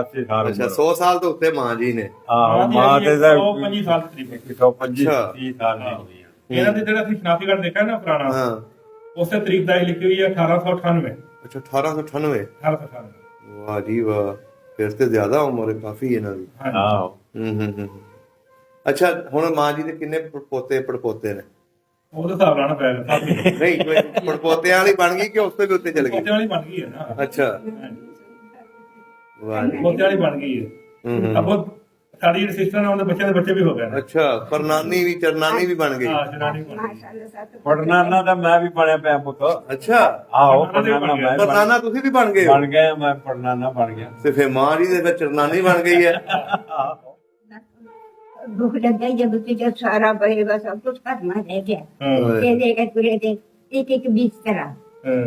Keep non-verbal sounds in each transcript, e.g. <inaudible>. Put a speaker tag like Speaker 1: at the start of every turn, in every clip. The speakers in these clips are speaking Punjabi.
Speaker 1: 81 ਸਾਲ
Speaker 2: ਅੱਛਾ
Speaker 1: ਉਮਰ
Speaker 2: 100 ਸਾਲ ਤੋਂ ਉੱਤੇ ਮਾਂ ਜੀ ਨੇ।
Speaker 1: ਆਹੋ ਮਾਂ ਤੇ ਤਾਂ
Speaker 3: 25 ਸਾਲ ਤਕਰੀਬਨ
Speaker 1: 125
Speaker 2: ਅੱਛਾ।
Speaker 1: 30 ਸਾਲ ਦੀ ਹੋਈ ਆ।
Speaker 3: ਇਹਨਾਂ ਦੀ ਜਿਹੜਾ ਅਸੀਂ ਕਾਰਡ ਦੇਖਿਆ ਨਾ ਪੁਰਾਣਾ
Speaker 2: ਹਾਂ।
Speaker 3: ਉਸੇ ਤਰੀਕ ਦਾ ਹੀ ਲਿਖੀ ਹੋਈ ਹੈ 1898
Speaker 2: ਅੱਛਾ 1898
Speaker 3: 1898
Speaker 2: ਵਾਹ ਜੀ ਵਾਹ। ਫਿਰ ਤੇ ਜ਼ਿਆਦਾ ਉਮਰ ਹੈ ਕਾਫੀ ਇਹਨਾਂ ਦੀ। ਹੂੰ ਹੂੰ ਹੂੰ ਹੂੰ। ਅੱਛਾ ਹੁਣ ਮਾਂ ਜੀ ਦੇ ਕਿੰਨੇ ਪੋਤੇ ਪੜਪੋਤੇ ਨੇ?
Speaker 3: ਉਹਦੇ ਹਿਸਾਬ ਨਾਲ ਨਾ ਪੈ ਗਿਆ
Speaker 2: ਨਹੀਂ ਕੋਈ ਪੜਪੋਤਿਆਂ ਵਾਲੀ ਬਣ ਗਈ ਕਿ ਉਸ ਤੋਂ ਵੀ ਉੱਤੇ ਚਲ ਗਈ?
Speaker 3: ਪੋਤੇ ਵਾਲੀ ਬਣ ਗਈ ਹੈ ਨਾ।
Speaker 2: ਅੱਛਾ। ਵਾਹ ਜੀ
Speaker 3: ਮੋਤੀ ਵਾਲੀ ਬਣ ਗਈ ਹੈ।
Speaker 2: ਤਾਂ
Speaker 3: ਬਹੁਤ ਸਾਡੀ ਜਿਹੜੀ ਸਿਸਟਰ ਨਾਲ ਉਹਦੇ ਬੱਚਿਆਂ ਦੇ ਬੱਚੇ ਵੀ ਹੋ ਗਏ ਨੇ।
Speaker 2: ਅੱਛਾ ਪਰ ਨਾਨੀ ਵੀ ਚਰਨਾਨੀ ਵੀ ਬਣ ਗਈ।
Speaker 3: ਹਾਂ ਚਰਨਾਨੀ ਬਣ ਗਈ।
Speaker 1: ਪੜਨਾਨਾ ਦਾ ਮੈਂ ਵੀ ਬਣਿਆ ਪਿਆ ਪੁੱਤ।
Speaker 2: ਅੱਛਾ।
Speaker 1: ਆਹੋ ਪੜਨਾਨਾ ਮੈਂ
Speaker 2: ਪੜਨਾਨਾ ਤੁਸੀਂ ਵੀ ਬਣ ਗਏ
Speaker 1: ਬਣ ਗਏ ਮੈਂ ਪੜਨਾਨਾ ਬਣ ਗਿਆ।
Speaker 2: ਤੇ ਫੇ ਮਾਂ ਜੀ ਦੇ ਵਿੱਚ ਚਰਨਾਨੀ ਬਣ ਗਈ ਹੈ।
Speaker 4: ਦੁੱਖ ਲੱਗਦਾ ਜਦ ਤੇ ਜਦ ਸਾਰਾ ਬਹੇਗਾ ਸਭ ਕੁਝ ਖਤਮ
Speaker 3: ਹੋ
Speaker 4: ਜਾਏਗਾ ਇਹ ਦੇਗਾ ਤੁਰੇ ਦੇ ਇੱਕ ਇੱਕ ਬਿਸਤਰਾ।
Speaker 3: ਹਾਂ।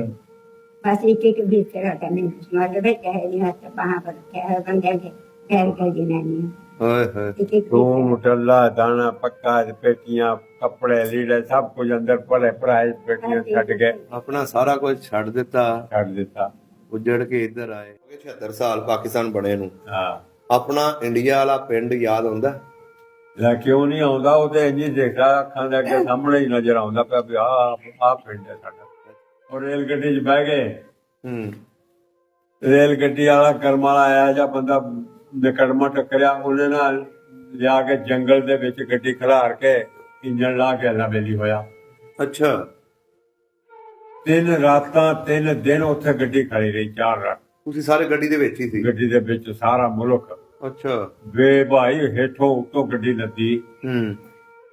Speaker 4: ਅਸੀਂ ਇੱਕ ਇੱਕ ਵੀ ਤਰ੍ਹਾਂ ਦਾ ਨਹੀਂ ਮਤਲਬ ਹੈ ਕਹੇ ਨਹੀਂ ਹੱਥ ਬਾਹਾਂ ਪਰ ਕਹੇ ਬੰਦੇ ਦੇ ਪੈਰ ਕਰ
Speaker 2: ਜਨਾਨੀ ਹਾਏ
Speaker 4: ਹਾਏ
Speaker 1: ਰੂਮ ਟੱਲਾ ਦਾਣਾ ਪੱਕਾ ਪੇਟੀਆਂ ਕੱਪੜੇ ਲੀੜੇ ਸਭ ਕੁਝ ਅੰਦਰ ਭਰੇ ਭਰਾਏ ਪੇਟੀਆਂ ਛੱਡ ਗਏ
Speaker 2: ਆਪਣਾ ਸਾਰਾ ਕੁਝ ਛੱਡ ਦਿੱਤਾ।
Speaker 1: ਛੱਡ ਦਿੱਤਾ।
Speaker 2: ਉਜੜ ਕੇ ਇੱਧਰ ਆਏ। 76 ਸਾਲ ਪਾਕਿਸਤਾਨ ਬਣੇ ਨੂੰ।
Speaker 1: ਹਾਂ।
Speaker 2: ਆਪਣਾ ਇੰਡੀਆ ਵਾਲਾ ਪਿੰਡ ਯਾਦ ਆਉਂਦਾ?
Speaker 1: ਲੈ ਕਿਉਂ ਨਹੀਂ ਆਉਂਦਾ? ਉਹ ਤੇ ਇੰਜ ਦੇਖਦਾ ਅੱਖਾਂ ਦੇ ਅੱਗੇ <laughs> ਸਾਹਮਣੇ ਹੀ ਨਜ਼ਰ ਆਉਂਦਾ ਪਿਆ ਆਹ ਆ ਪਿੰਡ ਹੈ ਸਾਡਾ। ਉਹ ਰੇਲ ਗੱਡੀ 'ਚ ਬਹਿ ਗਏ।
Speaker 2: ਹੂੰ।
Speaker 1: ਰੇਲ ਗੱਡੀ ਵਾਲਾ ਕਰਮ ਵਾਲਾ ਆਇਆ ਜਾਂ ਬੰਦਾ ਨਿਕੜਮਾ ਟੱਕਰਿਆ ਉਹਨੇ ਨਾਲ ਲਿਆ ਕੇ ਜੰਗਲ ਦੇ ਵਿੱਚ ਗੱਡੀ ਖੜਾਰ ਕੇ ਇੰਜਣ ਲਾ ਕੇ ਅੱਲਾ ਬੇਲੀ ਹੋਇਆ।
Speaker 2: ਅੱਛਾ।
Speaker 1: ਤਿੰਨ ਰਾਤਾਂ ਤਿੰਨ ਦਿਨ ਉੱਥੇ ਗੱਡੀ ਖੜੀ ਰਹੀ ਚਾਰ ਰਾਤ।
Speaker 2: ਤੁਸੀਂ ਸਾਰੇ ਗੱਡੀ ਦੇ ਵਿੱਚ ਹੀ ਸੀ?
Speaker 1: ਗੱਡੀ ਦੇ ਵਿੱਚ ਸਾਰਾ ਮੁਲਕ।
Speaker 2: ਅੱਛਾ।
Speaker 1: ਵੇ ਭਾਈ ਹੇਠੋਂ ਉੱਤੋਂ ਗੱਡੀ ਲੱਦੀ।
Speaker 2: ਹੂੰ।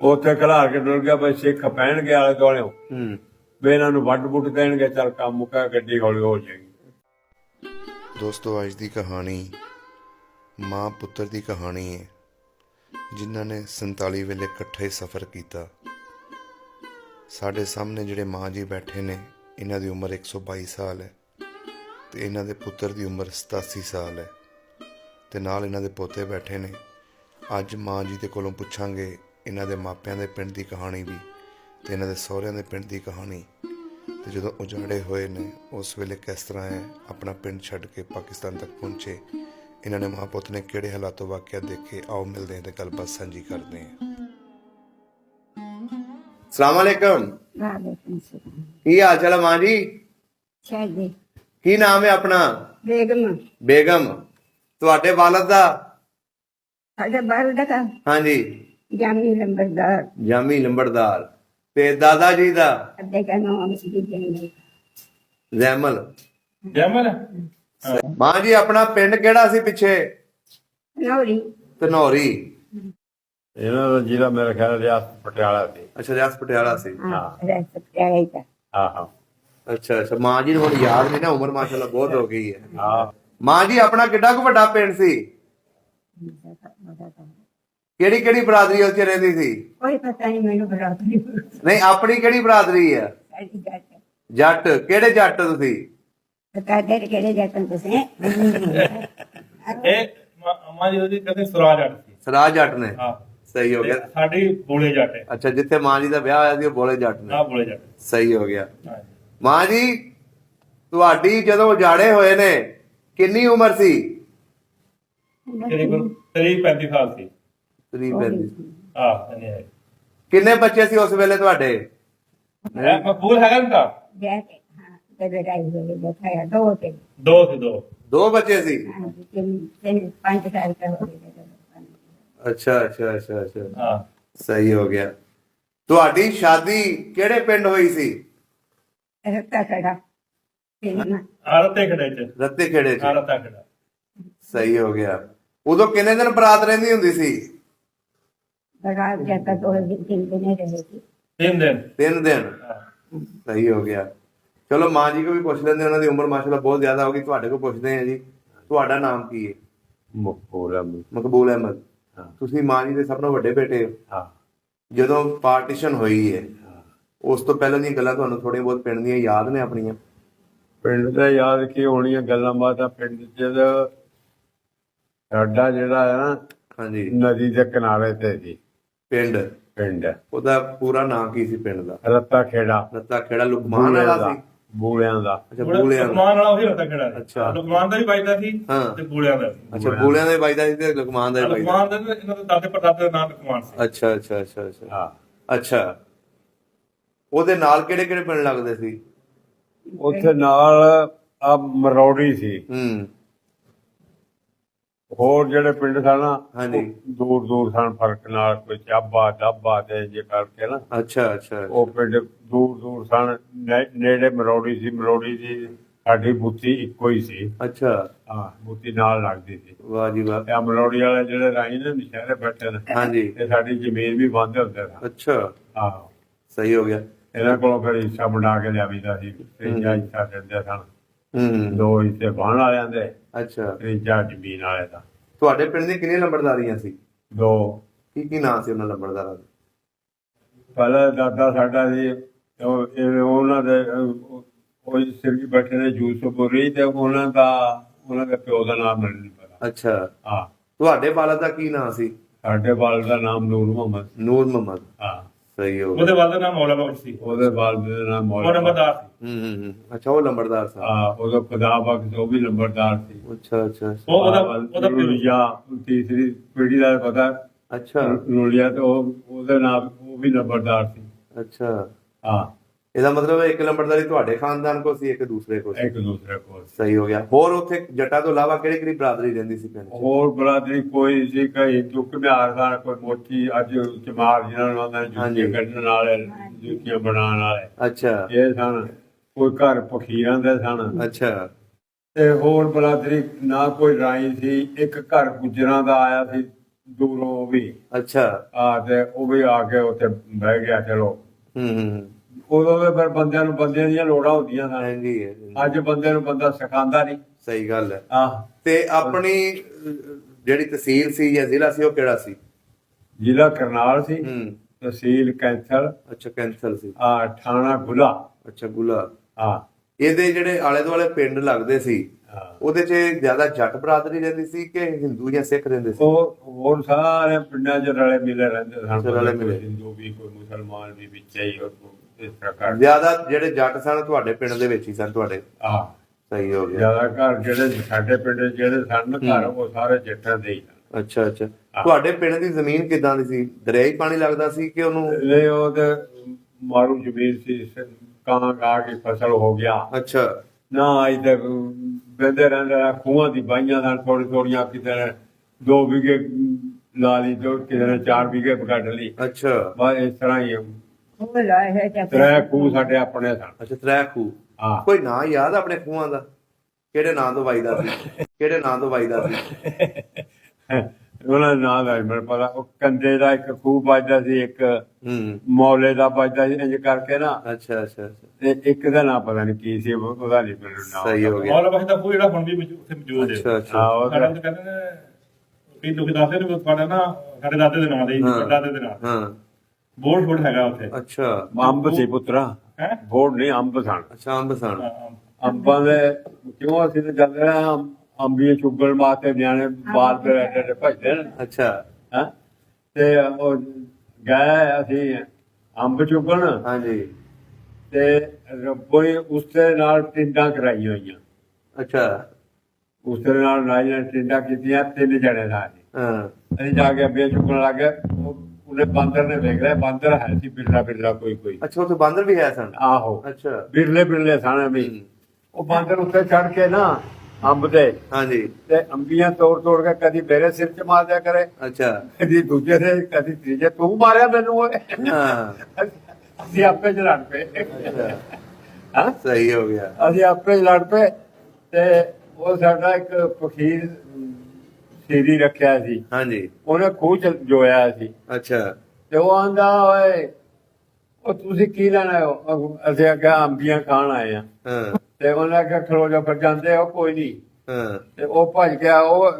Speaker 1: ਉੱਥੇ ਖੜਾਰ ਕੇ ਡੁੱਲ ਗਿਆ ਬਈ ਸਿੱਖ ਪੈਣਗੇ ਆਲੇ ਦੁਆਲੇ।
Speaker 2: ਹੂੰ।
Speaker 1: ਵੇ ਇਹਨਾਂ ਨੂੰ ਵੱਡ ਬੁੱਟ ਦੇਣਗੇ, ਚੱਲ ਕੰਮ ਮੁਕਾ, ਗੱਡੀ ਹੌਲੀ ਹੋ ਜਾਏਗੀ।
Speaker 5: ਦੋਸਤੋ, ਅੱਜ ਦੀ ਕਹਾਣੀ ਮਾਂ ਪੁੱਤਰ ਦੀ ਕਹਾਣੀ ਹੈ, ਜਿਨ੍ਹਾਂ ਨੇ 47 ਵੇਲੇ ਇਕੱਠੇ ਸਫ਼ਰ ਕੀਤਾ। ਸਾਡੇ ਸਾਹਮਣੇ ਜਿਹੜੇ ਮਾਂ ਜੀ ਬੈਠੇ ਨੇ, ਇਹਨਾਂ ਦੀ ਉਮਰ 122 ਸਾਲ ਹੈ ਤੇ ਇਹਨਾਂ ਦੇ ਪੁੱਤਰ ਦੀ ਉਮਰ 87 ਸਾਲ ਹੈ। ਤੇ ਨਾਲ ਇਹਨਾਂ ਦੇ ਪੋਤੇ ਬੈਠੇ ਨੇ। ਅੱਜ ਮਾਂ ਜੀ ਦੇ ਕੋਲੋਂ ਪੁੱਛਾਂਗੇ, ਇਹਨਾਂ ਦੇ ਮਾਪਿਆਂ ਦੇ ਪਿੰਡ ਦੀ ਕਹਾਣੀ ਵੀ ਤੇ ਇਹਨਾਂ ਦੇ ਸਹੁਰਿਆਂ ਦੇ ਪਿੰਡ ਦੀ ਕਹਾਣੀ। ਤੇ ਜਦੋਂ ਉਜਾੜੇ ਹੋਏ ਨੇ ਉਸ ਵੇਲੇ ਕਿਸ ਤਰ੍ਹਾਂ ਹੈ ਆਪਣਾ ਪਿੰਡ ਛੱਡ ਕੇ ਪਾਕਿਸਤਾਨ ਤੱਕ ਪਹੁੰਚੇ? ਇਹਨਾਂ ਨੇ ਮਹਾਪੁੱਤ ਨੇ ਕਿਹੜੇ ਹਾਲਾਤੋਂ ਵਾਕਿਆ ਦੇਖੇ? ਆਓ ਮਿਲਦੇ ਹਾਂ ਤੇ ਗੱਲਬਾਤ ਸਾਂਝੀ ਕਰਦੇ ਹਾਂ।
Speaker 2: ਸਲਾਮ ਅਲੈਕਮ।
Speaker 4: ਵਾਲੇਕੁਮ ਸਲਾਮ।
Speaker 2: ਕੀ ਹਾਲ ਚਾਲ ਮਾਂ ਜੀ?
Speaker 4: ਅੱਛਾ ਜੀ।
Speaker 2: ਕੀ ਨਾਮ ਹੈ ਆਪਣਾ?
Speaker 4: ਬੇਗਮ।
Speaker 2: ਬੇਗਮ। ਤੁਹਾਡੇ ਵਾਲਦ ਦਾ?
Speaker 4: ਸਾਡੇ ਬਾਹਰ ਦਾ
Speaker 2: ਹਾਂਜੀ।
Speaker 4: ਜਾਮੀ ਲੰਬੜਦਾਰ।
Speaker 2: ਜਾਮੀ ਲੰਬੜਦਾਰ। ਤੇ ਦਾਦਾ ਜੀ ਦਾ? ਜੈਮਲ।
Speaker 3: ਜ਼ੈਮਲ?
Speaker 2: ਮਾਂ ਜੀ ਆਪਣਾ ਪਿੰਡ ਕਿਹੜਾ ਸੀ ਪਿੱਛੇ?
Speaker 4: ਨੌਰੀ।
Speaker 2: ਧਨੌਰੀ।
Speaker 1: ਇਹਨਾਂ ਦਾ ਜ਼ਿਲ੍ਹਾ ਮੇਰੇ ਖਿਆਲ ਰਿਆਸਤ ਪਟਿਆਲਾ ਸੀ।
Speaker 2: ਅੱਛਾ ਰਿਆਸ ਪਟਿਆਲਾ ਸੀ। ਅੱਛਾ ਅੱਛਾ ਮਾਂ ਜੀ ਨੂੰ ਯਾਦ ਨਹੀਂ ਨਾ ਉਮਰ ਮਾਸ਼ਾਅੱਲਾ ਬਹੁਤ ਹੋ ਗਈ ਹੈ।
Speaker 1: ਹਾਂ।
Speaker 2: ਮਾਂ ਜੀ ਆਪਣਾ ਕਿੱਡਾ ਕੁ ਵੱਡਾ ਪਿੰਡ ਸੀ? ਕਿਹੜੀ ਕਿਹੜੀ ਬਰਾਦਰੀ ਉੱਚ ਰਹਿੰਦੀ ਸੀ?
Speaker 4: ਕੋਈ ਪਤਾ ਨਹੀਂ ਮੈਨੂੰ ਬਰਾਦਰੀ
Speaker 2: ਨਹੀਂ ਆਪਣੀ ਕਿਹੜੀ ਬਰਾਦਰੀ ਆ
Speaker 4: ਸਾਡੀ ਹੈ।
Speaker 2: ਜੱਟ ਕਿਹੜੇ ਜੱਟ ਤੁਸੀਂ? ਪਤਾ ਜੱਟ ਨੇ ਸਹੀ ਹੋ ਗਿਆ।
Speaker 3: ਸਾਡੀ ਬੋਲੇ ਜੱਟ ਹੈ।
Speaker 2: ਅੱਛਾ ਜਿੱਥੇ ਮਾਂ ਜੀ ਦਾ ਵਿਆਹ ਹੋਇਆ ਸੀ ਉਹ ਬੋਲੇ ਜੱਟ ਨੇ?
Speaker 3: ਆ ਬੋਲੇ ਜੱਟ।
Speaker 2: ਸਹੀ ਹੋ ਗਿਆ। ਮਾਂ ਜੀ ਤੁਹਾਡੀ ਜਦੋਂ ਉਜਾੜੇ ਹੋਏ ਨੇ ਕਿੰਨੀ ਉਮਰ ਸੀ?
Speaker 3: ਤੇਰੇ ਕੋਲ 30 35 ਸਾਲ ਸੀ।
Speaker 2: 3
Speaker 3: ਪੈਂਦੀ। ਆਹ ਨਹੀਂ
Speaker 2: ਕਿੰਨੇ ਬੱਚੇ ਸੀ ਉਸ ਵੇਲੇ ਤੁਹਾਡੇ?
Speaker 3: ਮੈਂ ਹੈਗਾ ਨਾ ਦੋ
Speaker 2: ਬੱਚੇ ਸੀ? ਅੱਛਾ ਅੱਛਾ ਅੱਛਾ ਅੱਛਾ। ਸਹੀ ਹੋ ਗਿਆ। ਤੁਹਾਡੀ ਸ਼ਾਦੀ ਕਿਹੜੇ ਪਿੰਡ ਹੋਈ ਸੀ?
Speaker 3: ਰੱਤਾ ਖੜਾ। ਆਰਤੇ
Speaker 2: ਰੱਤੇ ਖੜੇ। ਸਹੀ ਹੋ ਗਿਆ। ਉਦੋਂ ਕਿੰਨੇ ਦਿਨ ਬਰਾਤ ਰਹਿੰਦੀ ਹੁੰਦੀ ਸੀ?
Speaker 4: बारात जाता दो दिन तीन दिन रहेगी
Speaker 3: ਤਿੰਨ ਦਿਨ
Speaker 2: ਤਿੰਨ ਦਿਨ
Speaker 3: ਹਾਂ।
Speaker 2: ਸਹੀ ਹੋ ਗਿਆ ਚਲੋ ਮਾਂ ਜੀ ਕੋ ਵੀ ਪੁੱਛ ਲੈਂਦੇ ਉਹਨਾਂ ਦੀ ਉਮਰ ਮਾਸ਼ਾਅੱਲਾ ਬਹੁਤ ਜ਼ਿਆਦਾ ਹੋ ਗਈ ਤੁਹਾਡੇ ਕੋ ਪੁੱਛਦੇ ਆ ਜੀ ਤੁਹਾਡਾ ਨਾਮ ਕੀ ਹੈ
Speaker 1: ਮਕਬੂਲ
Speaker 2: ਮਕਬੂਲ ਅਹਿਮਦ
Speaker 1: ਹਾਂ।
Speaker 2: ਤੁਸੀਂ ਮਾਂ ਜੀ ਦੇ ਸਭ ਤੋਂ ਵੱਡੇ ਬੇਟੇ ਹੋ
Speaker 1: ਹਾਂ
Speaker 2: ਜਦੋਂ ਪਾਰਟੀਸ਼ਨ ਹੋਈ ਹੈ ਉਸ ਤੋਂ ਪਹਿਲਾਂ ਦੀਆਂ ਗੱਲਾਂ ਤੁਹਾਨੂੰ ਥੋੜੀਆਂ ਬਹੁਤ ਪਿੰਡ ਦੀਆਂ ਯਾਦ ਨੇ ਆਪਣੀਆਂ
Speaker 1: ਪਿੰਡ ਦਾ ਯਾਦ ਕੀ ਹੋਣੀਆਂ ਗੱਲਾਂ ਬਾਤਾਂ ਪਿੰਡ ਚ ਤਾਂ ਸਾਡਾ ਜਿਹੜਾ ਹੈ ਨਾ
Speaker 2: ਹਾਂਜੀ
Speaker 1: ਨਦੀ ਦੇ ਕਿਨਾਰੇ ਤੇ ਸੀ
Speaker 2: ਪਿੰਡ
Speaker 1: ਪਿੰਡ।
Speaker 2: ਉਹਦਾ ਪੂਰਾ ਨਾਮ ਕੀ ਸੀ ਪਿੰਡ ਦਾ?
Speaker 1: ਰੱਤਾ ਖੇੜਾ।
Speaker 2: ਰੱਤਾ ਖੇੜਾ ਲੁਕਮਾਨ ਵਾਲਾ ਸੀ?
Speaker 1: ਬੂਲਿਆਂ ਦਾ।
Speaker 2: ਅੱਛਾ ਬੂਲਿਆਂ ਦਾ।
Speaker 3: ਲੁਕਮਾਨ ਵਾਲਾ ਉਹੀ ਕਿਹੜਾ ਸੀ।
Speaker 2: ਅੱਛਾ।
Speaker 3: ਲੁਕਮਾਨ ਦਾ ਵੀ ਵੱਜਦਾ ਸੀ
Speaker 2: ਹਾਂ।
Speaker 3: ਤੇ ਬੂਲਿਆਂ ਦਾ ਵੀ।
Speaker 2: ਅੱਛਾ ਬੂਲਿਆਂ ਦੇ ਵੱਜਦਾ ਸੀ ਤੇ ਲੁਕਮਾਨ ਦਾ ਵੀ ਵੱਜਦਾ
Speaker 3: ਲੁਕਮਾਨ ਦਾ ਵੀ ਇਹਨਾਂ ਦੇ ਦਾਦੇ ਪੜਦਾਦੇ ਦਾ ਨਾਮ ਲੁਕਮਾਨ ਸੀ।
Speaker 2: ਅੱਛਾ ਅੱਛਾ ਅੱਛਾ ਅੱਛਾ।
Speaker 1: ਹਾਂ।
Speaker 2: ਅੱਛਾ। ਉਹਦੇ ਨਾਲ ਕਿਹੜੇ ਕਿਹੜੇ ਪਿੰਡ ਲੱਗਦੇ ਸੀ?
Speaker 1: ਉੱਥੇ ਨਾਲ ਆ ਮਰੌੜੀ ਸੀ।
Speaker 2: ਹੂੰ।
Speaker 1: ਹੋਰ ਜਿਹੜੇ ਪਿੰਡ ਸਨ
Speaker 2: ਹਾਂਜੀ।
Speaker 1: ਦੂਰ ਦੂਰ ਸਨ ਫ਼ਰਕ ਨਾਲ ਕੋਈ ਚਾਬਾ ਡੱਬਾ ਤੇ ਜੇ ਕਰਕੇ ਨਾ।
Speaker 2: ਅੱਛਾ ਅੱਛਾ
Speaker 1: ਉਹ ਪਿੰਡ ਦੂਰ ਦੂਰ ਸਨ ਨੇੜੇ ਮਰੌੜੀ ਸੀ ਮਰੌੜੀ ਦੀ ਸਾਡੀ ਬੁੱਤੀ ਇੱਕੋ ਹੀ ਸੀ।
Speaker 2: ਅੱਛਾ।
Speaker 1: ਹਾਂ ਬੁੱਤੀ ਨਾਲ ਲੱਗਦੀ ਸੀ।
Speaker 2: ਵਾਹ ਜੀ ਵਾਹ।
Speaker 1: ਤੇ ਮਰੌੜੀ ਵਾਲੇ ਜਿਹੜੇ ਰਾਈ ਨੇ ਨਸ਼ਹਿਰੇ ਬੈਠੇ ਨੇ
Speaker 2: ਹਾਂਜੀ।
Speaker 1: ਤੇ ਸਾਡੀ ਜ਼ਮੀਨ ਵੀ ਬੰਦ ਹੁੰਦੇ ਸਨ
Speaker 2: ਅੱਛਾ।
Speaker 1: ਆਹੋ।
Speaker 2: ਸਹੀ ਹੋ ਗਿਆ।
Speaker 1: ਇਹਨਾਂ ਕੋਲੋਂ ਫਿਰ ਹਿੱਸਾ ਬਣਾ ਕੇ ਲਿਆਵੀਦਾ ਸੀ ਤੀਜਾ ਹਿੱਸਾ ਦਿੰਦੇ ਸਨ।
Speaker 2: ਹੂੰ।
Speaker 1: ਦੋ ਹਿੱਸੇ ਬਾਣ ਵਾਲਿਆਂ ਦੇ
Speaker 2: ਅੱਛਾ।
Speaker 1: ਤੀਜਾ ਜ਼ਮੀਨ ਵਾਲੇ ਦਾ।
Speaker 2: ਤੁਹਾਡੇ ਪਿੰਡ ਦੀ ਕਿੰਨੀਆਂ ਲੰਬੜਦਾਰੀਆਂ ਸੀ?
Speaker 1: ਦੋ।
Speaker 2: ਕੀ ਕੀ ਨਾਂ ਸੀ ਉਹਨਾਂ ਲੰਬੜਦਾਰਾਂ ਦੇ?
Speaker 1: ਪਹਿਲਾਂ ਦਾਦਾ ਸਾਡਾ ਸੀ ਉਹ ਇਹ ਉਹਨਾਂ ਦੇ ਅਹ, ਉਹ ਸਿਰ ਕੀ ਬੈਠੇ ਨੇ ਯੂਸਫਪੁਰੀ ਤੇ ਉਹਨਾਂ ਦਾ ਉਹਨਾਂ ਦੇ ਪਿਓ ਦਾ ਨਾਮ ਮੈਨੂੰ ਨਹੀਂ ਪਤਾ।
Speaker 2: ਅੱਛਾ।
Speaker 1: ਹਾਂ।
Speaker 2: ਤੁਹਾਡੇ ਬਾਲਦ ਦਾ ਕੀ ਨਾਂ ਸੀ?
Speaker 1: ਸਾਡੇ ਬਾਲ ਦਾ ਨਾਮ ਨੂਰ ਮੁਹੰਮਦ।
Speaker 2: ਨੂਰ ਮੁਹੰਮਦ।
Speaker 1: ਹਾਂ।
Speaker 2: ਸਹੀ ਹੋ ਗਿਆ।
Speaker 3: ਉਹਦੇ ਬਾਦ ਦਾ ਨਾਮ ਮੌਲਾ ਬਖਸ਼ ਸੀ।
Speaker 1: ਉਹਦੇ ਬਾਲ ਦਾ ਨਾਮ
Speaker 3: ਉਹ
Speaker 1: ਮੌਲਾ
Speaker 3: ਨੰਬਰਦਾਰ ਸੀ।
Speaker 2: ਹੂੰ ਹੂੰ ਹੂੰ। ਅੱਛਾ ਉਹ ਲੰਬੜਦਾਰ ਸੀ।
Speaker 1: ਹਾਂ ਉਹਦਾ ਖੁਦਾ ਬਖਸ਼ ਉਹ ਵੀ ਨੰਬਰਦਾਰ ਸੀ।
Speaker 2: ਅੱਛਾ ਅੱਛਾ ਅੱਛਾ।
Speaker 3: ਉਹ ਉਹਦਾ ਉਹਦਾ ਪਿਓ। ਸੀ।
Speaker 1: ਨੂਰੀਆ ਤੀਸਰੀ ਪੀੜ੍ਹੀ ਦਾ ਪਤਾ।
Speaker 2: ਅੱਛਾ।
Speaker 1: ਨੂਰੀਆ ਤੇ ਉਹ ਉਹਦੇ ਨਾਮ ਉਹ ਵੀ ਨੰਬਰਦਾਰ ਸੀ।
Speaker 2: ਅੱਛਾ।
Speaker 1: ਹਾਂ।
Speaker 2: ਇਹਦਾ ਮਤਲਬ ਹੈ ਇੱਕ ਲੰਬੜਦਾਰੀ ਤੁਹਾਡੇ ਖਾਨਦਾਨ ਕੋ ਸੀ ਇੱਕ ਦੂਸਰੇ ਕੋ ਸੀ।
Speaker 1: ਇੱਕ ਦੂਸਰੇ ਕੋਲ
Speaker 2: ਸਹੀ ਹੋ ਗਿਆ। ਹੋਰ ਉੱਥੇ ਜੱਟਾਂ ਤੋਂ ਇਲਾਵਾ ਕਿਹੜੀ ਕਿਹੜੀ ਬਰਾਦਰੀ ਰਹਿੰਦੀ ਸੀ ਪਿੰਡ 'ਚ
Speaker 1: ਹੋਰ ਬਰਾਦਰੀ ਕੋਈ ਸੀ ਕਈ ਚੁੱਕ ਬਿਹਾਰ ਦਾ ਕੋਈ ਮੋਚੀ ਅੱਜ ਚਮਾਰ ਜਿਹਨਾਂ ਨੂੰ ਆਉਂਦਾ। ਜੁੱਤੀਆਂ ਕੱਢਣ ਵਾਲੇ ਜੁੱਤੀਆਂ ਬਣਾਉਣ ਵਾਲੇ।
Speaker 2: ਅੱਛਾ।
Speaker 1: ਇਹ ਸਨ ਕੋਈ ਘਰ ਪਖੀਰਾਂ ਦੇ ਸਨ।
Speaker 2: ਅੱਛਾ।
Speaker 1: ਤੇ ਹੋਰ ਬਰਾਦਰੀ ਨਾ ਕੋਈ ਰਾਈ ਸੀ ਇੱਕ ਘਰ ਗੁਜਰਾਂ ਦਾ ਆਇਆ ਸੀ ਦੂਰੋਂ ਵੀ।
Speaker 2: ਅੱਛਾ।
Speaker 1: ਆ ਤੇ ਉਹ ਵੀ ਆ ਕੇ ਉੱਥੇ ਬਹਿ ਗਿਆ ਚਲੋ।
Speaker 2: ਹੂੰ ਹੂੰ ਹੂੰ।
Speaker 1: ਉਦੋਂ ਵੀ ਫਿਰ ਬੰਦਿਆਂ ਨੂੰ ਬੰਦਿਆਂ ਦੀਆਂ ਲੋੜਾਂ ਹੁੰਦੀਆਂ ਸਨ
Speaker 2: ਹਾਂਜੀ ਹੈ।
Speaker 1: ਅੱਜ ਬੰਦੇ ਨੂੰ ਬੰਦਾ ਸਿਖਾਉਂਦਾ ਨਹੀਂ।
Speaker 2: ਸਹੀ ਗੱਲ ਹੈ।
Speaker 1: ਆਹ
Speaker 2: ਤੇ ਆਪਣੀ ਜਿਹੜੀ ਤਹਿਸੀਲ ਸੀ ਜਾਂ ਜ਼ਿਲ੍ਹਾ ਸੀ ਉਹ ਕਿਹੜਾ ਸੀ?
Speaker 1: ਜ਼ਿਲ੍ਹਾ ਕਰਨਾਲ ਸੀ
Speaker 2: ਹੂੰ।
Speaker 1: ਤਹਿਸੀਲ ਕੈਂਥਲ।
Speaker 2: ਅੱਛਾ ਕੈਂਸਲ ਸੀ।
Speaker 1: ਆ ਥਾਣਾ ਗੁਲਾ।
Speaker 2: ਅੱਛਾ ਗੁਲਾ।
Speaker 1: ਆ
Speaker 2: ਇਹਦੇ ਜਿਹੜੇ ਆਲੇ ਦੁਆਲੇ ਪਿੰਡ ਲੱਗਦੇ ਸੀ
Speaker 1: ਹਾਂ।
Speaker 2: ਉਹਦੇ 'ਚ ਜ਼ਿਆਦਾ ਜੱਟ ਬਰਾਦਰੀ ਰਹਿੰਦੀ ਸੀ ਕਿ ਹਿੰਦੂ ਜਾਂ ਸਿੱਖ ਰਹਿੰਦੇ ਸੀ?
Speaker 1: ਉਹ ਹੋਰ ਸਾਰੇ ਪਿੰਡਾਂ 'ਚ ਰਲੇ ਮਿਲੇ ਰਹਿੰਦੇ ਸਨ।
Speaker 2: ਰਲੇ ਮਿਲੇ।
Speaker 1: ਹਿੰਦੂ ਵੀ ਕੋਈ ਮੁਸਲਮਾਨ ਵੀ ਵਿੱਚ ਹੀ। ਉਹ ਇਸ
Speaker 2: ਜ਼ਿਆਦਾ ਜਿਹੜੇ ਜੱਟ ਸਨ ਤੁਹਾਡੇ ਪਿੰਡ ਦੇ ਵਿੱਚ ਹੀ ਸਨ ਤੁਹਾਡੇ।
Speaker 1: ਆ
Speaker 2: ਸਹੀ ਹੋ ਗਿਆ।
Speaker 1: ਜ਼ਿਆਦਾ ਘਰ ਜਿਹੜੇ ਸਾਡੇ ਪਿੰਡ ਜਿਹੜੇ ਸਨ ਘਰ ਉਹ ਸਾਰੇ ਜੱਟਾਂ ਦੇ ਹੀ
Speaker 2: ਅੱਛਾ ਅੱਛਾ। ਤੁਹਾਡੇ ਪਿੰਡ ਦੀ ਜ਼ਮੀਨ ਕਿਦਾਂ ਦੀ ਸੀ? ਦਰਿਆਈ ਪਾਣੀ ਲੱਗਦਾ ਸੀ ਕਿ ਉਹਨੂੰ
Speaker 1: ਇਹ ਉਹ ਤੇ ਮਾਰੂ ਜ਼ਮੀਨ ਸੀ। ਕਾਂ ਗਾ ਕੇ ਫਸਲ ਹੋ ਗਿਆ।
Speaker 2: ਅੱਛਾ।
Speaker 1: ਨਾ ਅਜ ਤੱਕ ਬੰਦੇ ਰਹਿੰਦੇ ਖੂਹਾਂ ਦੀ ਬਾਈਆਂ ਦਾ ਥੋੜੀ ਥੋੜੀਆਂ ਕਿਤੇ ਦੋ ਵਿਗੇ ਲਾ ਲਈ ਦੋ ਕਿਤੇ ਚਾਰ ਵਿਗੇ ਕੱਢ ਲਈ।
Speaker 2: ਅੱਛਾ।
Speaker 1: ਬਸ ਇਸ ਤਰ੍ਹਾਂ ਹੀ
Speaker 4: ਉਹ ਲਾਏ ਹੈ ਤੇ
Speaker 1: ਤਰੇ ਖੂਹ ਸਾਡੇ ਆਪਣੇ ਸਨ।
Speaker 2: ਅੱਛਾ ਤ੍ਰੈ ਖੂ
Speaker 1: ਹਾਂ।
Speaker 2: ਕੋਈ ਨਾਂ ਯਾਦ ਆਪਣੇ ਖੂਹਾਂ ਦਾ? ਕਿਹੜੇ ਨਾਂ ਤੋਂ ਵਾਈਦਾ ਸੀ? ਕਿਹੜੇ ਨਾਂ ਤੋਂ ਵਾਈਦਾ ਸੀ? <laughs>
Speaker 1: ਉਹਨਾਂ ਦਾ ਨਾਮ ਹੈ ਮੈਨੂੰ ਪਤਾ। ਉਹ ਕੰਦੇ ਦਾ ਇੱਕ ਖੂਹ ਵੱਜਦਾ ਸੀ ਇੱਕ
Speaker 2: ਹੂੰ।
Speaker 1: ਮੌਲੇ ਦਾ ਵੱਜਦਾ ਸੀ ਇੰਜ ਕਰਕੇ ਨਾ।
Speaker 2: ਅੱਛਾ ਅੱਛਾ
Speaker 1: ਤੇ ਇੱਕ ਦਾ ਨਾਮ ਪਤਾ ਨਹੀਂ ਕੀ ਸੀ ਉਹ- ਉਹਦਾ ਨਹੀਂ ਮੈਨੂੰ ਨਾਮ
Speaker 2: ਸਹੀ ਹੋ ਗਿਆ।
Speaker 3: ਮੌਲਾ ਬਖਸ਼ ਦਾ ਖੂਹ ਜਿਹੜਾ ਹੁਣ ਵੀ ਉੱਥੇ ਮੌਜੂਦ ਹੈ।
Speaker 2: ਅੱਛਾ ਅੱਛਾ।
Speaker 1: ਹਾਂ ਉਹ
Speaker 3: ਕਹਿੰਦੇ ਨੇ ਕਈ ਲੋਕ ਦੱਸਦੇ ਨੇ ਵੀ ਤੁਹਾਡਾ ਨਾ ਸਾਡੇ ਦਾਦੇ ਦੇ ਨਾਂ ਦੇ
Speaker 2: ਹਾਂ।
Speaker 3: ਦਾਦੇ ਦੇ ਨਾਂ।
Speaker 2: ਹਾਂ।
Speaker 3: ਬੋਰਡ ਬੋਰਡ ਹੈਗਾ ਉੱਥੇ।
Speaker 2: ਅੱਛਾ।
Speaker 1: ਅੰਬ ਸੀ ਪੁੱਤਰਾ।
Speaker 3: ਹੈ?
Speaker 1: ਬੋੜ ਨਹੀਂ ਅੰਬ ਸਨ।
Speaker 2: ਅੱਛਾ ਅੰਬ ਸਨ।
Speaker 1: ਅੰਬਾਂ। ਦੇ ਕਿਉਂ ਅਸੀਂ ਤੇ ਰਹੇ ਹਾਂ ਅੰਬੀਆਂ ਚੁੱਗਣ ਵਾਸਤੇ ਨਿਆਣੇ ਬਾਹਰ ਤੇ ਰਹਿ ਰਹੇ ਭਜਦੇ ਨੇ।
Speaker 2: ਅੱਛਾ।
Speaker 1: ਹੈਂ? ਤੇ ਉਹ ਗਏ ਅਸੀਂ ਅੰਬ ਚੁੱਗਣ।
Speaker 2: ਹਾਂਜੀ।
Speaker 1: ਤੇ ਰੱਬੋਈ ਉਸਦੇ ਨਾਲ ਟਿੰਡਾਂ ਕਰਾਈਆਂ ਹੋਈਆਂ।
Speaker 2: ਅੱਛਾ।
Speaker 1: ਉਸਦੇ ਨਾਲ ਨਾਈਆਂ ਟਿੰਡਾਂ ਕੀਤੀਆਂ ਤਿੰਨ ਜਣੇ ਨਾਲ
Speaker 2: ਹਾਂ।
Speaker 1: ਅਸੀਂ ਜਾ ਕੇ ਅੰਬੀਆਂ ਚੁੱਗਣ ਲੱਗੇ ਉਹ- ਉਹਨੇ ਬਾਂਦਰ ਨੇ ਵੇਖ ਲਿਆ ਬਾਂਦਰ ਹੈ ਸੀ ਬਿਰਲਾ ਬਿਰਲਾ ਕੋਈ ਕੋਈ।
Speaker 2: ਅੱਛਾ ਉੱਥੇ ਬਾਂਦਰ ਵੀ ਹੈ ਸਨ?
Speaker 1: ਆਹੋ।
Speaker 2: ਅੱਛਾ।
Speaker 1: ਬਿਰਲੇ ਬਿਰਲੇ ਸਾਣੇ ਵੀ। ਉਹ ਬਾਂਦਰ ਉੱਤੇ ਚੜ ਕੇ ਨਾ ਅੰਬ ਤੇ
Speaker 2: ਹਾਂਜੀ।
Speaker 1: ਤੇ ਅੰਬੀਆਂ ਤੋੜ ਤੋੜ ਕੇ ਕਦੀ ਮੇਰੇ ਸਿਰ 'ਚ ਮਾਰ ਦਿਆ ਕਰੇ।
Speaker 2: ਅੱਛਾ।
Speaker 1: ਕਦੀ ਦੂਜੇ ਦੇ ਕਦੀ ਤੀਜੇ। ਤੂੰ ਮਾਰਿਆ ਮੈਨੂੰ ਓਏ।
Speaker 2: ਹਾਂ।
Speaker 1: ਅਸੀਂ ਆਪੇ ਚ ਲੜ ਪਏ। ਹਾਂ?
Speaker 2: ਸਹੀ ਹੋ ਗਿਆ।
Speaker 1: ਅਸੀਂ ਆਪੇ ਚ ਲੜ ਪਏ ਤੇ ਉਹ ਸਾਡਾ ਇੱਕ ਫਕੀਰ ਸੀਰੀ ਰੱਖਿਆ ਸੀ।
Speaker 2: ਹਾਂਜੀ।
Speaker 1: ਉਹਨੇ ਖੂਹ ਚ ਜੋਇਆ ਸੀ।
Speaker 2: ਅੱਛਾ।
Speaker 1: ਤੇ ਉਹ ਆਂਦਾ ਓਏ ਉਹ ਤੁਸੀਂ ਕੀ ਲੈਣਾ ਹੋ? ਅਸੀਂ ਆਖਿਆ ਅੰਬੀਆਂ ਖਾਣ ਆਏ ਆ।
Speaker 2: ਹਾਂ।
Speaker 1: ਤੇ ਉਹਨੇ ਆਖਿਆ ਖਲੋ ਜਾ ਫਿਰ ਜਾਂਦੇ ਉਹ ਕੋਈ ਨਹੀਂ
Speaker 2: ਹਾਂ।
Speaker 1: ਤੇ ਉਹ ਭੱਜ ਗਿਆ। ਉਹ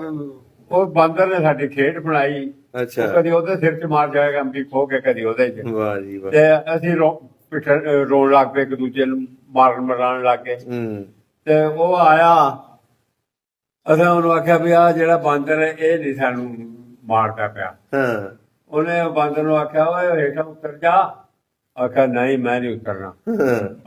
Speaker 1: ਉਹ ਬਾਂਦਰ ਨੇ ਸਾਡੀ ਖੇਡ ਬਣਾਈ।
Speaker 2: ਅੱਛਾ।
Speaker 1: ਕਦੀ ਉਹਦੇ ਸਿਰ 'ਚ ਮਾਰ ਜਾਏਗਾ ਅੰਬੀ ਖੋ ਕੇ ਕਦੀ ਉਹਦੇ 'ਚ।
Speaker 2: ਵਾਹ ਜੀ ਵਾਹ।
Speaker 1: ਤੇ ਅਸੀਂ ਰੋਣ ਲੱਗ ਪਏ ਇੱਕ ਦੂਜੇ ਨੂੰ ਮਾਰਨ ਮਰਾਣ ਲੱਗ ਗਏ। ਤੇ ਉਹ ਆਇਆ। ਅਸੀਂ ਉਹਨੂੰ ਆਖਿਆ ਵੀ ਆ ਜਿਹੜਾ ਬਾਂਦਰ ਹੈ ਇਹ ਨਹੀਂ ਸਾਨੂੰ ਮਾਰਦਾ ਪਿਆ।
Speaker 2: ਹਾਂ।
Speaker 1: ਉਹਨੇ ਉਹ ਬਾਂਦਰ ਨੂੰ ਆਖਿਆ ਓਏ ਹੇਠਾਂ ਉਤਰ ਜਾ। ਆਖਿਆ ਨਹੀਂ ਮੈਂ ਨਹੀਂ ਉਤਰਨਾ।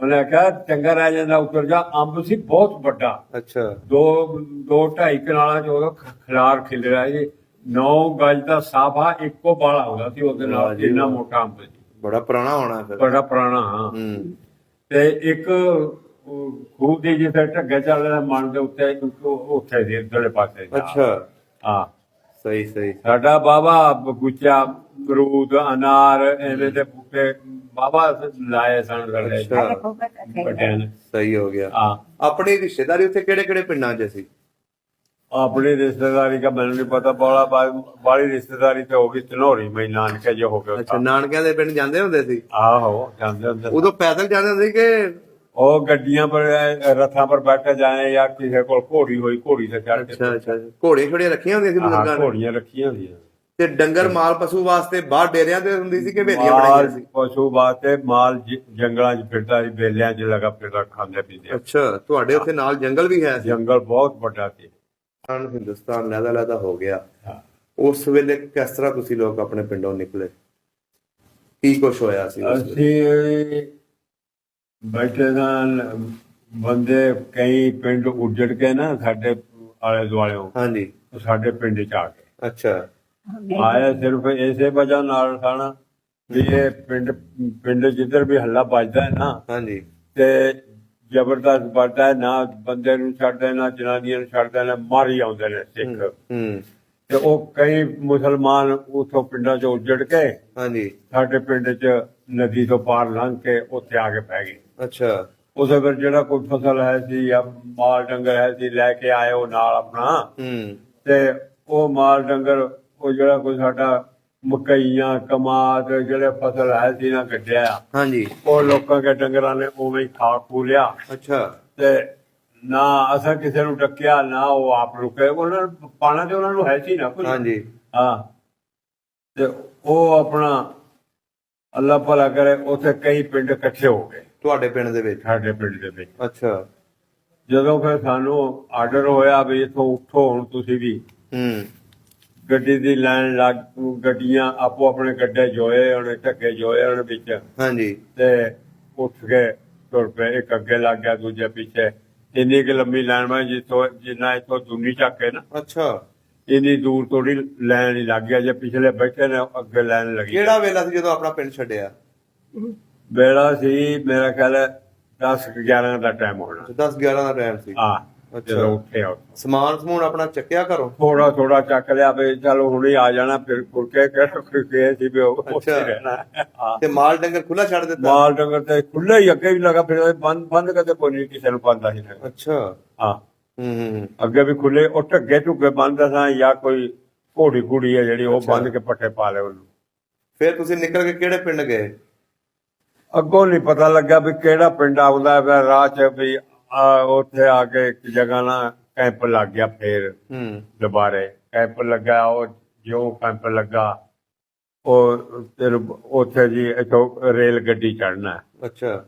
Speaker 1: ਉਹਨੇ ਕਿਹਾ ਚੰਗਾ ਰਹਿ ਜਾਂਦਾ ਉਤਰ ਜਾ। ਅੰਬ ਸੀ ਬਹੁਤ ਵੱਡਾ।
Speaker 2: ਅੱਛਾ।
Speaker 1: ਦੋ ਦੋ ਢਾਈ ਕਨਾਲਾਂ ਚ ਉਹਦਾ ਖਿਲਾਰ ਖਿਲ ਰਿਹਾ ਜੀ 9 ਗਜ ਦਾ ਸਾਫਾ ਇੱਕੋ ਬਾਲਾ ਹੁੰਦਾ ਸੀ ਉਹਦੇ ਨਾਲ
Speaker 2: ਜੀ
Speaker 1: ਇੰਨਾ
Speaker 2: ਵਾਹ।
Speaker 1: ਮੋਟਾ ਅੰਬ ਸੀ।
Speaker 2: ਬੜਾ ਪੁਰਾਣਾ ਹੋਣਾ ਫਿਰ।
Speaker 1: ਬੜਾ ਪੁਰਾਣਾ ਹਾਂ। ਤੇ ਇੱਕ ਖੂਹ ਦੀ ਜਿੱਥੇ ਢੱਗੇ ਚੱਲਦਾ ਮਨ ਦੇ ਉੱਤੇ ਇੱਕ ਉੱਥੇ ਦੇ ਇਧਰਲੇ ਪਾਸੇ
Speaker 2: ਅੱਛਾ।
Speaker 1: ਹਾਂ।
Speaker 2: ਸਹੀ ਸਹੀ।
Speaker 1: ਸਾਡਾ ਬਾਬਾ ਬਗੂਚਾ ਅਮਰੂਦ ਅਨਾਰ ਐਵੇਂ ਦੇ ਬੂਟੇ ਬਾਬਾ ਲਾਏ ਸਨ ਲੜੇ
Speaker 2: ਅੱਛਾ।
Speaker 1: ਵੱਡਿਆਂ ਨੇ।
Speaker 2: ਸਹੀ ਹੋ ਗਿਆ।
Speaker 1: ਹਾਂ।
Speaker 2: ਆਪਣੀ ਰਿਸ਼ਤੇਦਾਰੀ ਉੱਥੇ ਕਿਹੜੇ ਕਿਹੜੇ ਪਿੰਡਾਂ 'ਚ ਸੀ?
Speaker 1: ਆਪਣੀ ਰਿਸ਼ਤੇਦਾਰੀ ਦਾ ਮੈਨੂੰ ਨਹੀਂ ਪਤਾ ਬੋਲਾ ਬਾਲੀ ਰਿਸ਼ਤੇਦਾਰੀ ਤੇ ਹੋ ਗਈ ਤਨੋਰੀ ਮੈਂ ਨਾਨਕੇ ਜੇ ਹੋ ਗਿਆ
Speaker 2: ਅੱਛਾ ਨਾਨਕਿਆਂ ਦੇ ਪਿੰਡ ਜਾਂਦੇ ਹੁੰਦੇ ਸੀ?
Speaker 1: ਆਹੋ ਜਾਂਦੇ ਹੁੰਦੇ
Speaker 2: ਉਦੋਂ ਪੈਦਲ ਜਾਂਦੇ ਹੁੰਦੇ ਸੀ ਕਿ
Speaker 1: ਉਹ ਗੱਡੀਆਂ ਪਰ ਅਹ, ਰਥਾਂ ਪਰ ਬੈਠ ਜਾਏ ਜਾਂ ਕਿਸੇ ਕੋਲ ਘੋੜੀ ਹੋਈ ਘੋੜੀ ਤੇ ਚੜ ਕੇ
Speaker 2: ਅੱਛਾ ਅੱਛਾ। ਘੋੜੇ ਛੋੜੇ ਰੱਖੀਆਂ ਹੁੰਦੀਆਂ ਸੀ ਬਜ਼ੁਰਗਾਂ ਨੇ?
Speaker 1: ਘੋੜੀਆਂ ਰੱਖੀਆਂ ਹੁੰਦੀਆਂ।
Speaker 2: ਤੇ ਡੰਗਰ ਮਾਲ ਪਸ਼ੂ ਵਾਸਤੇ ਬਾਹਰ ਡੇਰਿਆਂ ਤੇ ਹੁੰਦੀ ਸੀ ਕਿ
Speaker 1: ਮਾਲ
Speaker 2: ਬਣਾਈਆਂ ਸੀ?
Speaker 1: ਪਸ਼ੂ ਬਾਤੇ ਮਾਲ ਜੰਗਲਾਂ 'ਚ ਫਿਰਦਾ ਸੀ ਬੇਲਿਆਂ 'ਚ ਲਗਾ ਫਿਰਦਾ ਖਾਂਦੇ ਪੀਂਦੇ।
Speaker 2: ਅੱਛਾ ਤੁਹਾਡੇ ਉੱਥੇ ਨਾਲ ਜੰਗਲ ਵੀ ਹੈ
Speaker 1: ਜੰਗਲ ਬਹੁਤ ਵੱਡਾ ਸੀ।
Speaker 2: ਹਿੰਦੁਸਤਾਨ ਹਿੰਦੁਸਤਾਨ ਲੈਦਾ ਲੈਦਾ ਹੋ ਗਿਆ।
Speaker 1: ਹਾਂ।
Speaker 2: ਉਸ ਵੇਲੇ ਕਿਸ ਤਰ੍ਹਾਂ ਤੁਸੀਂ ਲੋਕ ਆਪਣੇ ਪਿੰਡੋਂ ਨਿਕਲੇ? ਕੀ ਕੁਛ ਹੋਇਆ ਸੀ?
Speaker 1: ਅਸੀਂ ਬੈਠੇ ਸਨ ਬੰਦੇ ਕਈ ਪਿੰਡ ਉੱਜੜ ਕੇ ਨਾ ਸਾਡੇ ਆਲੇ ਦੁਆਲਿਓਂ
Speaker 2: ਹਾਂਜੀ।
Speaker 1: ਸਾਡੇ ਪਿੰਡ 'ਚ ਆ ਗਏ।
Speaker 2: ਅੱਛਾ।
Speaker 1: ਆਇਆ ਸਿਰਫ ਇਸੇ ਵਜ੍ਹਾ ਨਾਲ ਸਨ ਵੀ ਇਹ ਪਿੰਡ ਪਿੰਡ ਜਿੱਧਰ ਵੀ ਹੱਲਾ ਵੱਜਦਾ ਹੈ ਨਾ
Speaker 2: ਹਾਂਜੀ।
Speaker 1: ਤੇ ਜ਼ਬਰਦਸਤ ਵੱਜਦਾ ਹੈ ਨਾ ਬੰਦੇ ਨੂੰ ਛੱਡਦੇ ਨਾ ਜਨਾਨੀਆਂ ਨੂੰ ਛੱਡਦੇ ਨੇ ਮਾਰੀ ਆਉਂਦੇ ਨੇ ਸਿੱਖ।
Speaker 2: ਹੂੰ।
Speaker 1: ਤੇ ਉਹ ਕਈ ਮੁਸਲਮਾਨ ਉਥੋਂ ਪਿੰਡਾਂ 'ਚ ਉੱਜੜ ਕੇ
Speaker 2: ਹਾਂਜੀ।
Speaker 1: ਸਾਡੇ ਪਿੰਡ 'ਚ ਨਦੀ ਤੋਂ ਪਾਰ ਲੰਘ ਕੇ ਉੱਥੇ ਆ ਕੇ ਪੈ ਗਏ।
Speaker 2: ਅੱਛਾ।
Speaker 1: ਉਸੇ ਫਿਰ ਜਿਹੜਾ ਕੋਈ ਫਸਲ ਹੈ ਸੀ ਜਾਂ ਮਾਲ ਡੰਗਰ ਹੈ ਸੀ ਲੈ ਕੇ ਆਏ ਉਹ ਨਾਲ ਆਪਣਾ।
Speaker 2: ਹੂੰ।
Speaker 1: ਤੇ ਉਹ ਮਾਲ ਡੰਗਰ ਉਹ ਜਿਹੜਾ ਕੋਈ ਸਾਡਾ ਮਕਈਆਂ ਕਮਾਦ ਜਿਹੜੇ ਫਸਲ ਹੈ ਸੀ ਨਾ ਕੱਢਿਆ।
Speaker 2: ਹਾਂਜੀ।
Speaker 1: ਉਹ ਲੋਕਾਂ ਦੇ ਡੰਗਰਾਂ ਨੇ ਉਵੇਂ ਹੀ ਖਾ ਖੂ ਲਿਆ।
Speaker 2: ਅੱਛਾ।
Speaker 1: ਤੇ ਨਾ ਅਸਾਂ ਕਿਸੇ ਨੂੰ ਡੱਕਿਆ ਨਾ ਉਹ ਆਪ ਰੁਕੇ। ਉਹਨਾਂ ਨੂੰ ਪਾਣਾ ਤੇ ਉਹਨਾਂ ਨੂੰ ਹੈ ਸੀ ਨਾ ਕੋਈ
Speaker 2: ਹਾਂਜੀ।
Speaker 1: ਹਾਂ। ਤੇ ਉਹ ਆਪਣਾ ਅੱਲਾ ਭਲਾ ਕਰੇ ਉੱਥੇ ਕਈ ਪਿੰਡ ਇਕੱਠੇ ਹੋ ਗਏ।
Speaker 2: ਤੁਹਾਡੇ ਪਿੰਡ ਦੇ ਵਿੱਚ?
Speaker 1: ਸਾਡੇ ਪਿੰਡ ਦੇ ਵਿੱਚ।
Speaker 2: ਅੱਛਾ।
Speaker 1: ਜਦੋਂ ਫਿਰ ਸਾਨੂੰ ਆਰਡਰ ਹੋਇਆ ਵੀ ਇੱਥੋਂ ਉੱਠੋ ਹੁਣ ਤੁਸੀਂ ਵੀ।
Speaker 2: ਹੂੰ।
Speaker 1: ਗੱਡੀ ਦੀ ਲਾਈਨ ਲੱਗ ਗੱਡੀਆਂ ਆਪੋ ਆਪਣੇ ਗੱਡੇ ਜੋਏ ਉਹਨੇ ਢੱਕੇ ਜੋਏ ਉਹਨੇ ਵਿੱਚ।
Speaker 2: ਹਾਂਜੀ।
Speaker 1: ਤੇ ਉੱਠ ਕੇ ਤੁਰ ਪਏ ਇੱਕ ਅੱਗੇ ਲੱਗ ਗਿਆ ਦੂਜੇ ਪਿੱਛੇ। ਇੰਨੀ ਕਿ ਲੰਮੀ ਲਾਈਨ ਮੈਂ ਜਿੱਥੋਂ ਜਿੰਨਾ ਇੱਥੋਂ ਦੁਨੀ ਚੱਕੇ ਨਾ।
Speaker 2: ਅੱਛਾ।
Speaker 1: ਇੰਨੀ ਦੂਰ ਥੋੜੀ ਲਾਈਨ ਹੀ ਲੱਗ ਗਿਆ ਜੇ ਪਿਛਲੇ ਬੈਠੇ ਨੇ ਅੱਗੇ ਲਾਈਨ ਲੱਗੀ।
Speaker 2: ਕਿਹੜਾ ਵੇਲਾ ਸੀ ਜਦੋਂ ਆਪਣਾ ਪਿੰਡ ਛੱਡਿਆ?
Speaker 1: ਵੇਲਾ ਸੀ ਮੇਰਾ ਖਿਆਲ ਹੈ 10 11 ਦਾ ਟਾਈਮ ਹੋਣਾ।
Speaker 2: 10 11 ਦਾ ਟਾਈਮ ਸੀ।
Speaker 1: ਆ
Speaker 2: ਅੱਛਾ।
Speaker 1: ਉੱਠਿਆ।
Speaker 2: ਸਮਾਨ ਸਮੂਨ ਆਪਣਾ ਚੱਕਿਆ ਘਰੋਂ?
Speaker 1: ਥੋੜਾ ਥੋੜਾ ਚੱਕ ਲਿਆ ਵੀ ਚਲੋ ਹੁਣੇ ਆ ਜਾਣਾ ਫਿਰ ਕੁਰਕੇ ਕਿਹੜਾ ਕੁਰਕੇ ਸੀ ਵੀ ਉੱਥੇ। ਰਹਿਣਾ ਹਾਂ।
Speaker 2: ਤੇ ਮਾਲ ਡੰਗਰ ਖੁੱਲਾ ਛੱਡ ਦਿੱਤਾ?
Speaker 1: ਮਾਲ ਡੰਗਰ ਤੇ ਖੁੱਲੇ ਹੀ ਅੱਗੇ ਵੀ ਲਗਾ ਫਿਰ ਬੰਦ ਬੰਦ ਕਦੇ ਕੋਈ ਨਹੀਂ ਕਿਸੇ ਨੂੰ ਪਾਉਂਦਾ ਸੀ।
Speaker 2: ਅੱਛਾ।
Speaker 1: ਹਾਂ।
Speaker 2: ਹੂੰ ਹੂੰ ਹੂੰ।
Speaker 1: ਅੱਗੇ ਵੀ ਖੁੱਲੇ ਉਹ ਢੱਗੇ ਢੁੱਗੇ ਬੰਦ ਸਾਂ ਜਾਂ ਕੋਈ ਘੋੜੀ ਘੂੜੀ ਹੈ ਜਿਹੜੀ ਉਹ ਬੰਦ ਕੇ ਪੱਟੇ ਪਾ ਲਏ ਉਹਨੂੰ।
Speaker 2: ਫਿਰ ਤੁਸੀਂ ਨਿਕਲ ਕੇ ਕਿਹੜੇ ਪਿੰਡ ਗਏ?
Speaker 1: ਅੱਗੋਂ ਨਹੀਂ ਪਤਾ ਲੱਗਾ ਵੀ ਕਿਹੜਾ ਪਿੰਡ ਆਉਂਦਾ ਹੈ ਰਾਹ ਚ ਵੀ ਆ, ਉੱਥੇ ਆ ਕੇ ਇੱਕ ਜਗ੍ਹਾ ਨਾ ਕੈਂਪ ਲੱਗ ਗਿਆ ਫੇਰ
Speaker 2: ਹੂੰ।
Speaker 1: ਦੁਬਾਰੇ। ਕੈਂਪ ਲੱਗਾ ਉਹ ਜਿਉਂ ਕੈਂਪ ਲੱਗਾ ਉਹ ਫਿਰ ਉੱਥੇ ਜੀ ਇਥੋਂ ਰੇਲ ਗੱਡੀ ਚੜਨਾ
Speaker 2: ਅੱਛਾ।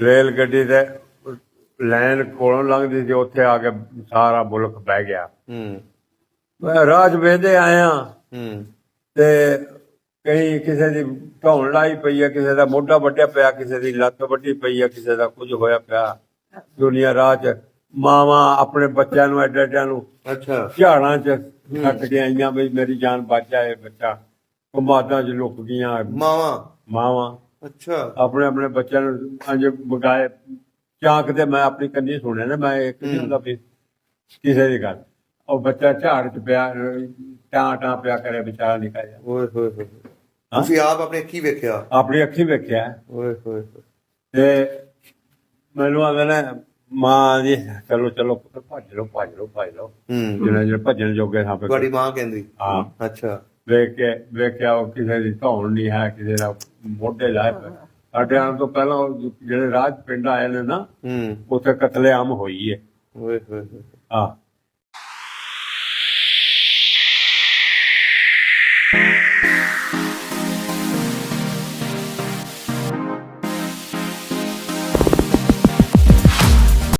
Speaker 1: ਰੇਲ ਗੱਡੀ ਦੇ ਲਾਈਨ ਕੋਲੋਂ ਲੰਘਦੀ ਸੀ ਉੱਥੇ ਆ ਕੇ ਸਾਰਾ ਮੁਲਕ ਬਹਿ ਗਿਆ।
Speaker 2: ਹੂੰ।
Speaker 1: ਮੈਂ ਰਾਜ ਵੇਦੇ ਆਇਆ।
Speaker 2: ਹੂੰ।
Speaker 1: ਤੇ ਕਈ ਕਿਸੇ ਦੀ ਢੌਣ ਲਾਈ ਪਈ ਹੈ ਕਿਸੇ ਦਾ ਮੋਢਾ ਵੱਟਿਆ ਪਿਆ ਕਿਸੇ ਦੀ ਲੱਤ ਵੱਡੀ ਪਈ ਹੈ ਕਿਸੇ ਦਾ ਕੁਝ ਹੋਇਆ ਪਿਆ। ਦੁਨੀਆ ਰਾਹ ਚ ਮਾਵਾਂ ਆਪਣੇ ਬੱਚਿਆਂ ਨੂੰ ਐਡੇ ਐਡਿਆਂ ਨੂੰ
Speaker 2: ਅੱਛਾ।
Speaker 1: ਝਾੜਾਂ ਚ ਕੱਟ ਕੇ ਆਈਆਂ ਵੀ ਮੇਰੀ ਜਾਨ ਬਚ ਜਾਏ ਬੱਚਾ। ਕਮਾਦਾਂ ਚ ਲੁਕ ਗਈਆਂ।
Speaker 2: ਮਾਵਾ?
Speaker 1: ਮਾਵਾਂ।
Speaker 2: ਅੱਛਾ।
Speaker 1: ਆਪਣੇ ਆਪਣੇ ਬੱਚਿਆਂ ਨੂੰ ਅੰਜ ਬਗਾਏ। ਚਾਂਕ ਤੇ ਮੈਂ ਆਪਣੀ ਕੰਨੀ ਸੁਣਿਆ ਨਾ ਮੈਂ ਇੱਕ ਨਹੀਂ ਹੁੰਦਾ ਵੀ ਕਿਸੇ ਦੀ ਗੱਲ। ਉਹ ਬੱਚਾ ਝਾੜ ਚ ਪਿਆ ਟਾਂ ਟਾਂ ਪਿਆ ਕਰੇ ਵਿਚਾਰਾ ਨਿਕਲ ਜਾ
Speaker 2: ਓਏ ਹੋਏ ਹੋਏ। ਤੁਸੀਂ ਆਪ ਆਪਣੇ ਅੱਖੀ ਵੇਖਿਆ?
Speaker 1: ਆਪਣੀ ਅੱਖੀ ਵੇਖਿਆ।
Speaker 2: ਓਏ ਹੋਏ।
Speaker 1: ਤੇ ਮੈਨੂੰ ਆਂਦਾ ਨਾ ਮਾਂ ਜੀ ਚਲੋ ਚਲੋ ਪੁੱਤ ਭੱਜ ਲਓ ਭੱਜ ਲਓ ਭੱਜ ਲਓ।
Speaker 2: ਹੂੰ।
Speaker 1: ਜਿਹਨਾਂ ਜਿਹੜੇ ਭੱਜਣ ਜੋਗੇ ਸਾਂ
Speaker 2: ਤੁਹਾਡੀ ਮਾਂ ਕਹਿੰਦੀ?
Speaker 1: ਹਾਂ।
Speaker 2: ਅੱਛਾ।
Speaker 1: ਵੇਖ ਕੇ ਵੇਖਿਆ ਉਹ ਕਿਸੇ ਦੀ ਧੌਣ ਨਹੀਂ ਹੈ ਕਿਸੇ ਦਾ ਮੋਢੇ ਪਏ। ਸਾਡੇ ਆਉਣ ਤੋਂ ਪਹਿਲਾਂ ਉਹ ਜਿਹੜੇ ਰਾਜ ਪਿੰਡ ਆਏ ਨੇ ਨਾ
Speaker 2: ਹੂੰ।
Speaker 1: ਉੱਥੇ ਕਤਲੇਆਮ ਹੋਈ ਹੈ
Speaker 2: ਓਏ ਹੋਏ ਹੋਏ।
Speaker 1: ਹਾਂ।